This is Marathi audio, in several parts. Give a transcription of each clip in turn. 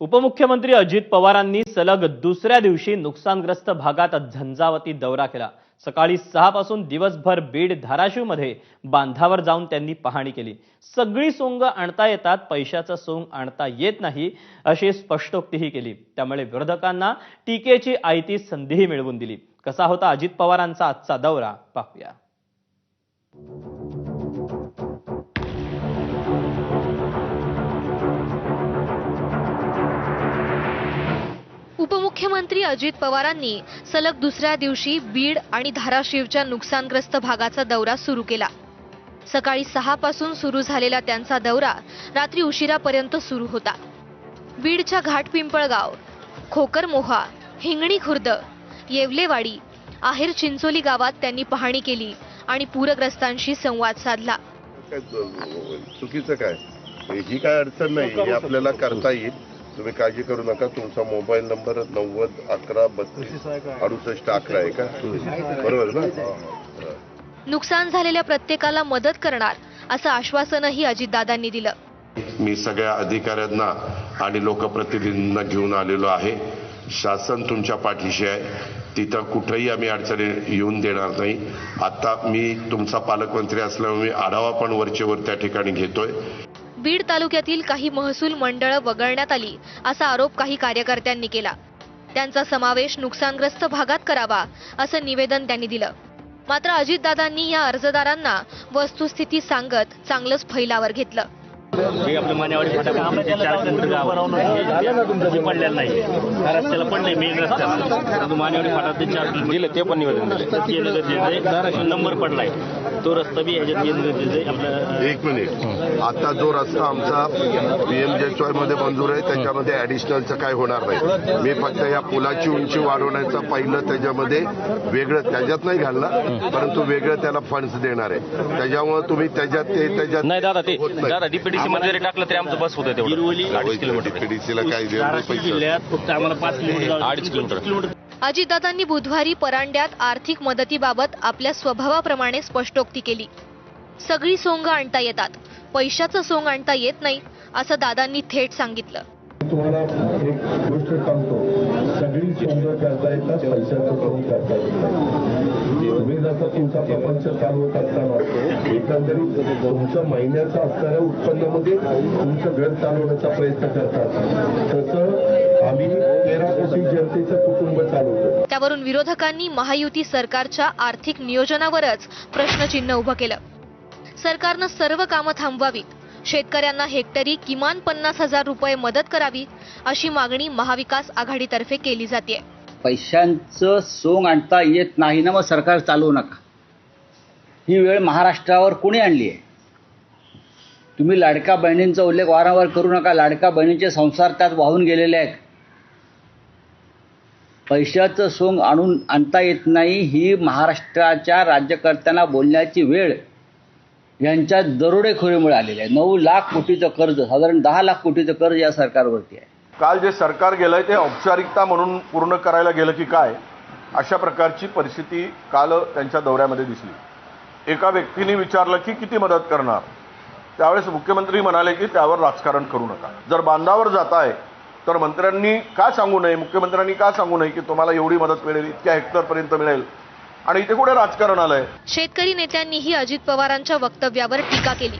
उपमुख्यमंत्री अजित पवारांनी सलग दुसऱ्या दिवशी नुकसानग्रस्त भागात झंझावती दौरा केला. सकाळी सहा पासून दिवसभर बीड धाराशिवमध्ये बांधावर जाऊन त्यांनी पाहणी केली. सगळी सोंग आणता येतात पैशाचं सोंग आणता येत नाही अशी स्पष्टोक्तीही केली. त्यामुळे विरोधकांना टीकेची आयती संधीही मिळवून दिली. कसा होता अजित पवारांचा आजचा दौरा? पाहूया. मुख्यमंत्री अजित पवारांनी सलग दुसऱ्या दिवशी बीड आणि धाराशिवच्या नुकसानग्रस्त भागाचा दौरा सुरू केला. सकाळी सहा पासून सुरू झालेला त्यांचा दौरा रात्री उशिरापर्यंत सुरू होता. बीडच्या घाट पिंपळगाव खोकरमोहा हिंगणी खुर्द येवलेवाडी आहेर चिंचोली गावात त्यांनी पाहणी केली आणि पूरग्रस्तांशी संवाद साधला. चुकीचं काय? ही काय अडचण नाही. आपल्याला करता येईल. तुम्ही काळजी करू नका तुमचा मोबाईल नंबर नव्वद अकरा बत्तीस अडुसष्ट अकरा आहे का? बरोबर ना. नुकसान झालेल्या प्रत्येकाला मदत करणार असं आश्वासनही अजितदादांनी दिलं. मी सगळ्या अधिकाऱ्यांना आणि लोकप्रतिनिधींना घेऊन आलेलो आहे. शासन तुमच्या पाठीशी आहे. तिथं कुठेही आम्ही अडचणी येऊन देणार नाही. आता मी तुमचा पालकमंत्री असल्यामुळे मी आढावा पण वरचे वर त्या ठिकाणी घेतोय. बीड तालुक्यातील काही महसूल मंडळं वगळण्यात आली असा आरोप काही कार्यकर्त्यांनी केला. त्यांचा समावेश नुकसानग्रस्त भागात करावा असं निवेदन त्यांनी दिलं. मात्र अजितदादांनी या अर्जदारांना वस्तुस्थिती सांगत चांगलंच फैलावर घेतलं. हे आपलं मानेवाडी फाटा चार किलोमीटर गाव. पडलेलं नाही. हा रस्त्याला पडले मेन रस्त्याला. मानेवाडी फाटा ते चार किलोमीटर. ते पण निवेदन केलं गरजेचं आहे नंबर पडलाय. तो रस्ता बी ह्याच्यात येणं गरजेचं आहे आपलं एक मिनिट. आता जो रस्ता आमचा पीएमजेएसवायमध्ये मंजूर आहे त्याच्यामध्ये ऍडिशनलचं काय होणार नाही. मी फक्त या पुलाची उंची वाढवण्याचं पहिलं त्याच्यामध्ये वेगळं त्याच्यात नाही घालणार परंतु वेगळं त्याला फंड्स देणार आहे. त्याच्यामुळे तुम्ही त्याच्यात ते त्याच्यात नाही दादा ते होत नाही. डीपीडीसी मध्ये जरी टाकलं तरी आमचं बस होतं तेवढं. अडीच किलोमीटर. पीडीसीला काय जिल्ह्यात फक्त आम्हाला पाच किलोमीटर अडीच किलोमीटर. किलोमीटर. अजितदादांनी बुधवारी परांड्यात आर्थिक मदतीबाबत आपल्या स्वभावाप्रमाणे स्पष्टोक्ती केली. सगळी सोंग आणता येतात. पैशाचं सोंग आणता येत नाही असं दादांनी थेट सांगितलं. तुम्हाला करता येतात पैशाचं सोंग करता येत तुम्ही जसं तुमचा प्रपंच चालवत असताना एकंदरीत तुमचं महिन्याचं असणाऱ्या उत्पन्नामध्ये तुमचं घर चालवण्याचा प्रयत्न करतात. तसं आम्ही तेरा कोटी जनतेचं कुटुंब चालवतो. त्यावरून विरोधकांनी महायुती सरकारच्या आर्थिक नियोजनावरच प्रश्नचिन्ह उभं केलं. सरकारनं सर्व कामं थांबवावीत. शेतकऱ्यांना हेक्टरी किमान पन्नास हजार रुपये मदत करावी अशी मागणी महाविकास आघाडीतर्फे केली जाते. पैशांचं सोंग आणता येत नाही ना मग सरकार चालवू नका. ही वेळ महाराष्ट्रावर कोणी आणली आहे? तुम्ही लाडका बहिणींचा उल्लेख वारंवार करू नका. लाडका बहिणींचे संसार त्यात वाहून गेलेले आहेत. पैशाचं सोंग आणून आणता येत नाही ही महाराष्ट्राच्या राज्यकर्त्यांना बोलण्याची वेळ यांच्या दरोडेखोरीमुळे आलेली आहे. नऊ लाख कोटीचं कर्ज साधारण दहा लाख कोटीचं कर्ज या सरकारवरती आहे. काल जे सरकार गेलं आहे ते औपचारिकता म्हणून पूर्ण करायला गेलं की काय अशा प्रकारची परिस्थिती काल त्यांच्या दौऱ्यामध्ये दिसली. एका व्यक्तीने विचारलं की किती मदत करणार? त्यावेळेस मुख्यमंत्री म्हणाले की त्यावर राजकारण करू नका. जर बांधावर जात आहे तर मंत्र्यांनी का सांगू नये? मुख्यमंत्र्यांनी का सांगू नये की तुम्हाला एवढी मदत मिळेल इतक्या हेक्टरपर्यंत मिळेल? आणि इथे कुठे राजकारण आलंय? शेतकरी नेत्यांनीही अजित पवारांच्या वक्तव्यावर टीका केली.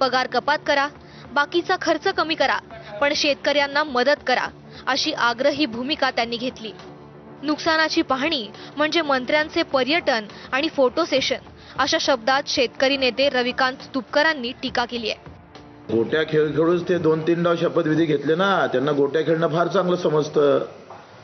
पगार कपात करा बाकीचा खर्च कमी करा. पण शेतकऱ्यांना मदत करा अशी आग्रही भूमिका त्यांनी घेतली. नुकसानाची पाहणी म्हणजे मंत्र्यांचे पर्यटन आणि फोटो सेशन अशा शब्दात शेतकरी नेते रविकांत तुपकरांनी टीका केली आहे. गोट्या खेळ खेळूच ते दोन तीन डाव शपथविधी घेतले ना त्यांना गोट्या खेळणं फार चांगलं समजतं.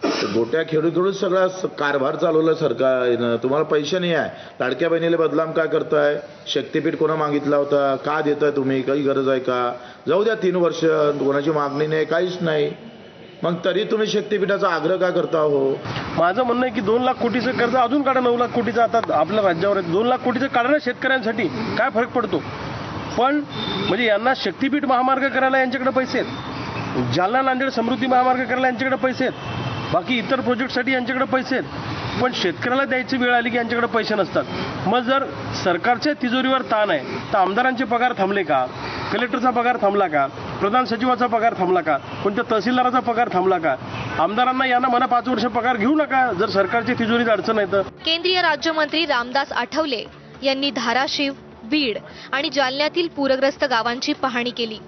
गोट्या खेळू खेळूच सगळा कारभार चालवला सरकारनं. तुम्हाला पैसे नाही आहे. लाडक्या बहिणीला बदलाम काय करताय? शक्तीपीठ कोणा मागितला होता? का देताय तुम्ही? काही गरज आहे का? जाऊ द्या तीन वर्ष कोणाची मागणी नाही काहीच नाही. मग तरी तुम्ही शक्तीपीठाचा आग्रह काय करता हो? माझं म्हणणं आहे की दोन लाख कोटीचं कर्ज अजून काढा नऊ लाख कोटीचं. आता आपल्या राज्यावर दोन लाख कोटीचं काढणं ना शेतकऱ्यांसाठी. काय फरक पडतो? पण म्हणजे यांना शक्तीपीठ महामार्ग करायला यांच्याकडे पैसे आहेत. जालना नांदेड समृद्धी महामार्ग करायला यांच्याकडे पैसे आहेत. बाकी इतर प्रोजेक्टसाठी यांच्याकडे पैसे आहेत. पण शेतकऱ्याला द्यायची वेळ आली की यांच्याकडे पैसे नसतात. मग जर सरकारच्या तिजोरीवर ताण आहे तर आमदारांचे पगार थांबले का? कलेक्टरचा पगार थांबला का? प्रधान सचिवाचा पगार थांबला का? कोणत्या तहसीलदाराचा पगार थांबला का? आमदारांना यांना म्हणा पाच वर्ष पगार घेऊ नका जर सरकारची तिजोरीत अडचण आहे तर. केंद्रीय राज्यमंत्री रामदास आठवले यांनी धाराशिव बीड आणि जालन्यातील पूरग्रस्त गावांची पाहणी केली.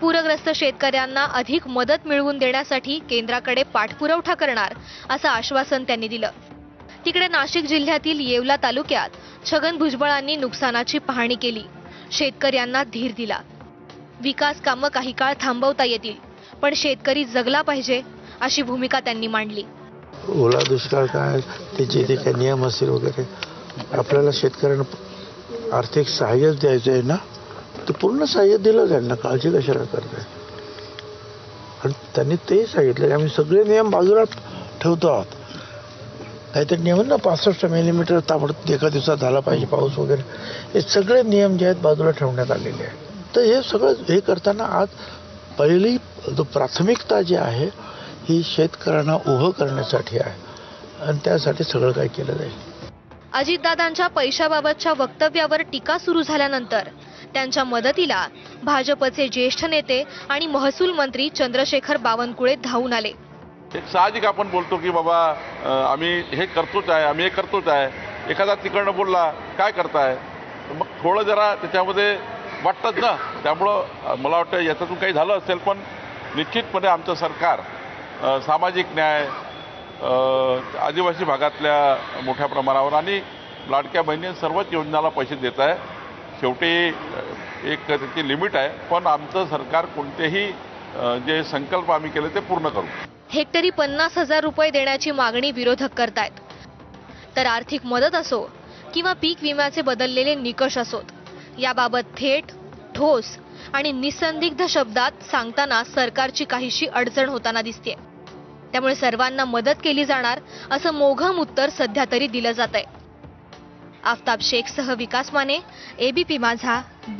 पूरग्रस्त शेतकऱ्यांना अधिक मदत मिळवून देण्यासाठी केंद्राकडे पाठपुरवठा करणार असं आश्वासन त्यांनी दिलं. तिकडे नाशिक जिल्ह्यातील येवला तालुक्यात छगन भुजबळांनी नुकसानाची पाहणी केली. शेतकऱ्यांना धीर दिला. विकास कामं काही काळ थांबवता येतील पण शेतकरी जगला पाहिजे अशी भूमिका त्यांनी मांडली. ओला दुष्काळ काय? त्याचे ते काय नियम असतील वगैरे? आपल्याला शेतकऱ्यांना आर्थिक सहाय्यच द्यायचं आहे ना? ते पूर्ण सहाय्य दिलं त्यांना काळजी कशाला करताय? आणि त्यांनी तेही सांगितलं की आम्ही सगळे नियम बाजूला ठेवतो आहोत. नाहीतर नियम ना पासष्ट मिलीमीटर ताबडतोब एका दिवसात झाला पाहिजे पाऊस वगैरे. हे सगळे नियम जे आहेत बाजूला ठेवण्यात आलेले आहेत. तर हे सगळं हे करताना आज पहिली जो प्राथमिकता जी आहे ही शेतकऱ्यांना उभं करण्यासाठी आहे. आणि त्यासाठी सगळं काही केलं जाईल अजितदादांच्या पैशाबाबतच्या वक्तव्यावर टीका सुरू झाल्यानंतर त्यांच्या मदतीला भाजपचे ज्येष्ठ नेते आणि महसूल मंत्री चंद्रशेखर बावनकुळे धावून आले. एक साहजिक आपण बोलतो की बाबा आम्ही हे करतोच आहे आम्ही हे करतोच आहे. एखादा तिकडनं बोलला काय करताय? मग थोडं जरा त्याच्यामध्ये वाटतात ना. त्यामुळं मला वाटतं याच्यातून काही झालं असेल पण निश्चितपणे आमचं सरकार सामाजिक न्याय आदिवासी भागातल्या मोठ्या प्रमाणावर आणि लाडक्या बहिणी सर्वच योजनाला पैसे देत आहे. शेवटी एक त्याची लिमिट आहे पण आमचं सरकार कोणतेही जे संकल्प आम्ही केले ते पूर्ण करू. हेक्टरी पन्नास हजार रुपये देण्याची मागणी विरोधक करतायत. तर आर्थिक मदत असो किंवा पीक विम्याचे बदललेले निकष असोत याबाबत थेट ठोस आणि निसंदिग्ध शब्दात सांगताना सरकारची काहीशी अडचण होताना दिसते त्यामुळे सर्वांना मदत केली जाणार असं मोघम उत्तर सध्या तरी दिलं जात आहे आफताब शेखसह विकास माने एबीपी माझा बीड